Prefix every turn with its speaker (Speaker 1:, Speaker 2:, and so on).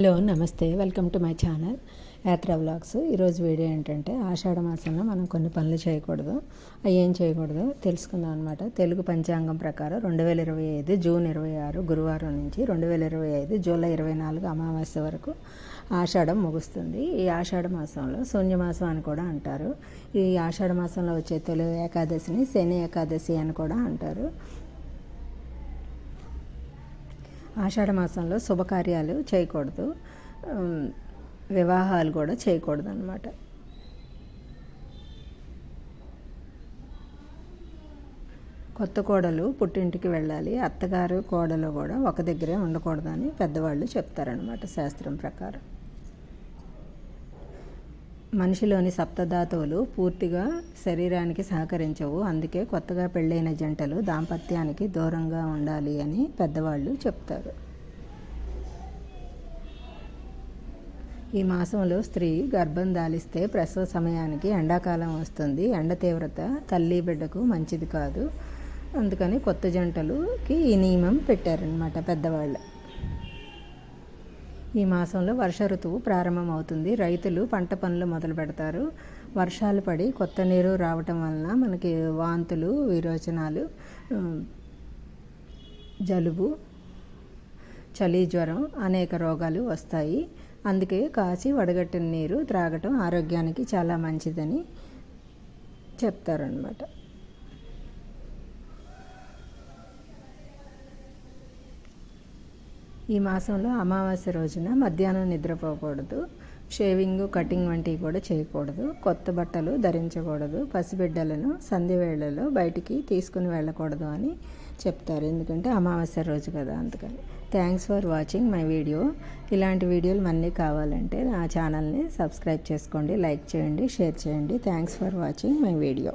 Speaker 1: Hello నమస్తే. Welcome to my channel Yatra vlogs. ఈరోజు video ఏంటంటే ఆషాఢ మాసంలో మనం కొన్ని పనులు చేయకూడదు. అవి ఏం చేయకూడదు? తెలుసుకుందాం అనమాట తెలుగు పంచాంగం ప్రకారం రెండు వేల ఇరవై ఐదు జూన్ ఇరవై ఆరు గురువారం నుంచి రెండు వేల ఇరవై ఐదు జూలై ఇరవై నాలుగు అమావాస్య వరకు ఆషాఢం ముగుస్తుంది. ఈ ఆషాఢ మాసంలో శూన్యమాసం అని కూడా అంటారు. ఈ ఆషాఢ మాసంలో వచ్చే తొలి ఏకాదశిని శని ఏకాదశి అని కూడా అంటారు. ఆషాఢమాసంలో శుభకార్యాలు చేయకూడదు. వివాహాలు కూడా చేయకూడదు అనమాట కొత్త కోడలు పుట్టింటికి వెళ్ళాలి. అత్తగారు కోడలు కూడా ఒక దగ్గరే ఉండకూడదని పెద్దవాళ్ళు చెప్తారనమాట శాస్త్రం ప్రకారం. మనిషిలోని సప్తధాతువులు పూర్తిగా శరీరానికి సహకరించవు. అందుకే కొత్తగా పెళ్ళైన జంటలు దాంపత్యానికి దూరంగా ఉండాలి అని పెద్దవాళ్ళు చెప్తారు. ఈ మాసంలో స్త్రీ గర్భం దాలిస్తే ప్రసవ సమయానికి ఎండాకాలం వస్తుంది. ఎండ తీవ్రత తల్లి బిడ్డకు మంచిది కాదు. అందుకని కొత్త జంటలుకి ఈ నియమం పెట్టారనమాట పెద్దవాళ్ళు. ఈ మాసంలో వర్ష ఋతువు ప్రారంభమవుతుంది. రైతులు పంట పనులు మొదలు పెడతారు. వర్షాలు పడి కొత్త నీరు రావటం వలన మనకి వాంతులు విరోచనాలు జలుబు చలి జ్వరం అనేక రోగాలు వస్తాయి. అందుకే కాచి వడగట్టిన నీరు త్రాగటం ఆరోగ్యానికి చాలా మంచిదని చెప్తారనమాట ఈ మాసంలో అమావాస్య రోజున మధ్యాహ్నం నిద్రపోకూడదు షేవింగ్ కటింగ్ వంటివి కూడా చేయకూడదు కొత్త బట్టలు ధరించకూడదు పసిబిడ్డలను సంధి వేళల్లో బయటికి తీసుకుని వెళ్ళకూడదు అని చెప్తారు. ఎందుకంటే అమావాస్య రోజు కదా అందుకని. Thanks for watching my video ఇలాంటి వీడియోలు మళ్ళీ కావాలంటే నా ఛానల్ని సబ్స్క్రైబ్ చేసుకోండి లైక్ చేయండి షేర్ చేయండి. Thanks for watching my video